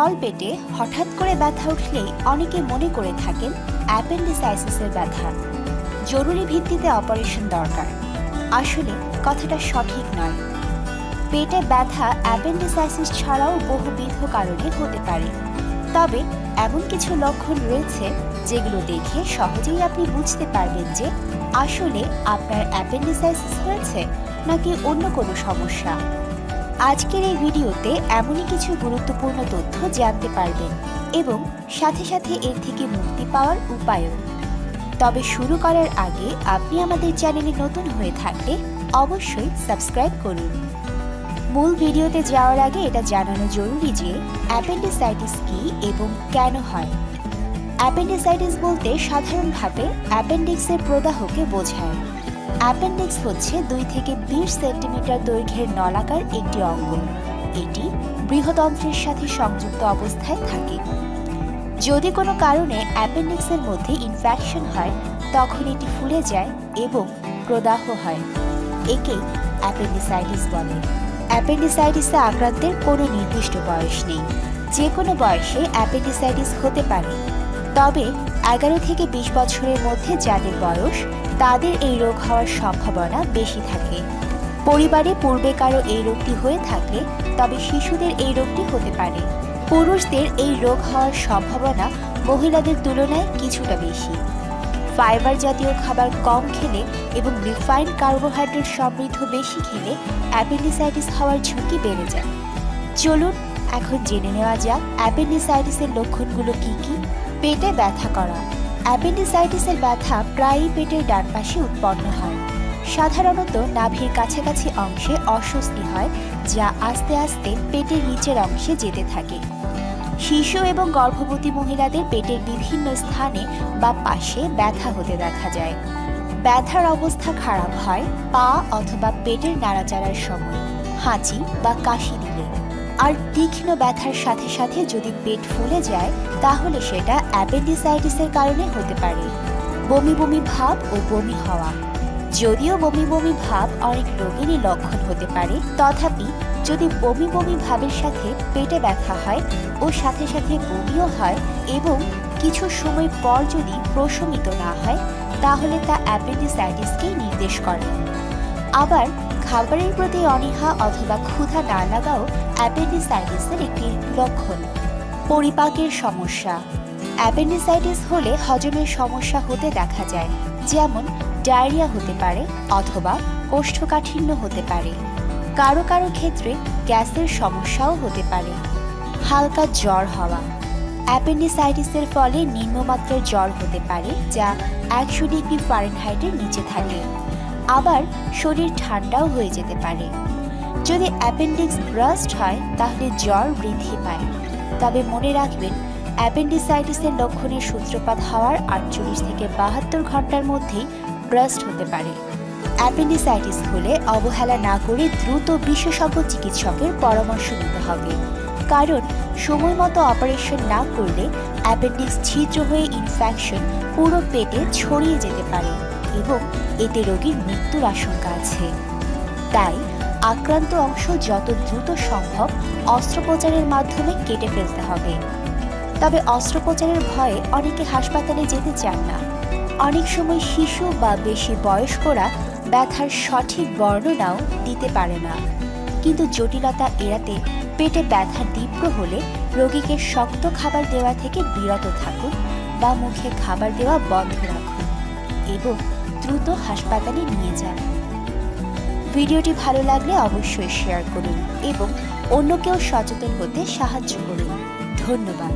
তল পেটে হঠাৎ করে ব্যথা উঠলেই অনেকে মনে করে থাকেন অ্যাপেন্ডিসাইসিসের ব্যথা। জরুরি ভিত্তিতে অপারেশন দরকার। আসলে কথাটা সঠিক নয়। পেটে ব্যথা অ্যাপেন্ডিসাইসিস ছাড়াও বহুবিধ কারণে হতে পারে। তবে এমন কিছু লক্ষণ রয়েছে যেগুলো দেখে সহজেই আপনি বুঝতে পারবেন যে আসলে আপনার অ্যাপেন্ডিসাইসিস হয়েছে নাকি অন্য কোনো সমস্যা। আজকের এই ভিডিওতে এমনই কিছু গুরুত্বপূর্ণ তথ্য জানতে পারবেন এবং সাথে সাথে এর থেকে মুক্তি পাওয়ার উপায়ও। তবে শুরু করার আগে আপনি আমাদের চ্যানেলে নতুন হয়ে থাকলে অবশ্যই সাবস্ক্রাইব করুন। মূল ভিডিওতে যাওয়ার আগে এটা জানানো জরুরি যে অ্যাপেন্ডিসাইটিস কী এবং কেন হয়? অ্যাপেন্ডিসাইটিস বলতে সাধারণভাবে অ্যাপেন্ডিক্সের প্রদাহকে বোঝায়। অ্যাপেন্ডিক্স হচ্ছে দুই থেকে বিশ সেন্টিমিটার দৈর্ঘ্যের নলাকার একটি অঙ্গ এটি বৃহদন্ত্রের সাথে সংযুক্ত অবস্থায় থাকে। যদি কোনো কারণে অ্যাপেন্ডিক্সের মধ্যে ইনফেকশন হয়, তখন এটি ফুলে যায় এবং প্রদাহ হয়। একে অ্যাপেন্ডিসাইটিস বলে। অ্যাপেন্ডিসাইটিসে আক্রান্তের কোনো নির্দিষ্ট বয়স নেই। যে কোনো বয়সে অ্যাপেন্ডিসাইটিস হতে পারে। তবে এগারো থেকে বিশ বছরের মধ্যে যাদের বয়স, তাদের এই রোগ হওয়ার সম্ভাবনা বেশি থাকে। পরিবারে পূর্বে কারও এই রোগটি হয়ে থাকলে তবে শিশুদের এই রোগটি হতে পারে। পুরুষদের এই রোগ হওয়ার সম্ভাবনা মহিলাদের তুলনায় কিছুটা বেশি। ফাইবার জাতীয় খাবার কম খেলে এবং রিফাইন্ড কার্বোহাইড্রেট সমৃদ্ধ বেশি খেলে অ্যাপেন্ডিসাইটিস হওয়ার ঝুঁকি বেড়ে যায়। চলুন, এখন জেনে নেওয়া যাক অ্যাপেন্ডিসাইটিসের লক্ষণগুলো কি কি। পেটে ব্যথা করা। অ্যাপেন্ডিসাইটিসের ব্যথা প্রায়ই পেটের ডান পাশে উৎপন্ন হয়। সাধারণত নাভির কাছাকাছি অংশে অস্বস্তি হয়, যা আস্তে আস্তে পেটের নিচের অংশে যেতে থাকে। শিশু এবং গর্ভবতী মহিলাদের পেটের বিভিন্ন স্থানে বা পাশে ব্যথা হতে দেখা যায়। ব্যথার অবস্থা খারাপ হয় পা অথবা পেটের নাড়াচাড়ার সময়, হাঁচি বা কাশি দিলে। আর তীক্ষ্ণ ব্যথার সাথে সাথে যদি পেট ফুলে যায়, তাহলে সেটা অ্যাপেন্ডিসাইটিসের কারণে হতে পারে। বমি বমি ভাব ও বমি হওয়া। যদিও বমি বমি ভাব অনেক রোগেরই লক্ষণ হতে পারে, তথাপি যদি বমি বমি ভাবের সাথে পেটে ব্যথা হয় ও সাথে সাথে বমিও হয় এবং কিছু সময় পর যদি প্রশমিত না হয়, তাহলে তা অ্যাপেন্ডিসাইটিসকেই নির্দেশ করে। আবার খাবারের প্রতি অনীহা অথবা ক্ষুধা না লাগাও অ্যাপেন্ডিসাইটিসের একটি লক্ষণ। পরিপাকের সমস্যা। অ্যাপেন্ডিসাইটিস হলে হজমের সমস্যা হতে দেখা যায়, যেমন ডায়রিয়া হতে পারে অথবা কোষ্ঠকাঠিন্য হতে পারে। কারও কারও ক্ষেত্রে গ্যাসের সমস্যাও হতে পারে। হালকা জ্বর হওয়া। অ্যাপেন্ডিসাইটিসের ফলে নিম্নমাত্রার জ্বর হতে পারে, যা একশো ডিগ্রি ফারেনহাইটের নিচে থাকে। আবার শরীর ঠান্ডাও হয়ে যেতে পারে। যদি অ্যাপেন্ডিক্স ব্রাস্ট হয়, তাহলে জ্বর বৃদ্ধি পায়। তবে মনে রাখবেন, অ্যাপেন্ডিসাইটিসের লক্ষণের সূত্রপাত হওয়ার আটচল্লিশ থেকে বাহাত্তর ঘণ্টার মধ্যেই ব্রাস্ট হতে পারে। অ্যাপেন্ডিসাইটিস হলে অবহেলা না করে দ্রুত বিশেষজ্ঞ চিকিৎসকের পরামর্শ নিতে হবে। কারণ, সময় মতো অপারেশন না করলে অ্যাপেন্ডিক্স ছিদ্র হয়ে ইনফেকশন পুরো পেটে ছড়িয়ে যেতে পারে। এবং এতে রোগীর মৃত্যুর আশঙ্কা আছে। তাই আক্রান্ত অংশ যত দ্রুত সম্ভব অস্ত্রোপচারের মাধ্যমে কেটে ফেলতে হবে। তবে অস্ত্রোপচারের ভয়ে অনেকে হাসপাতালে যেতে চান না। অনেক সময় শিশু বা বেশি বয়স্করা ব্যথার সঠিক বর্ণনাও দিতে পারে না। কিন্তু জটিলতা এড়াতে পেটে ব্যথা তীব্র হলে রোগীকে শক্ত খাবার দেওয়া থেকে বিরত থাকুন বা মুখে খাবার দেওয়া বন্ধ রাখুন এবং দ্রুত হাসপাতালে নিয়ে যান। ভিডিওটি ভালো লাগলে অবশ্যই শেয়ার করুন এবং অন্যকেও সচেতন হতে সাহায্য করুন। ধন্যবাদ।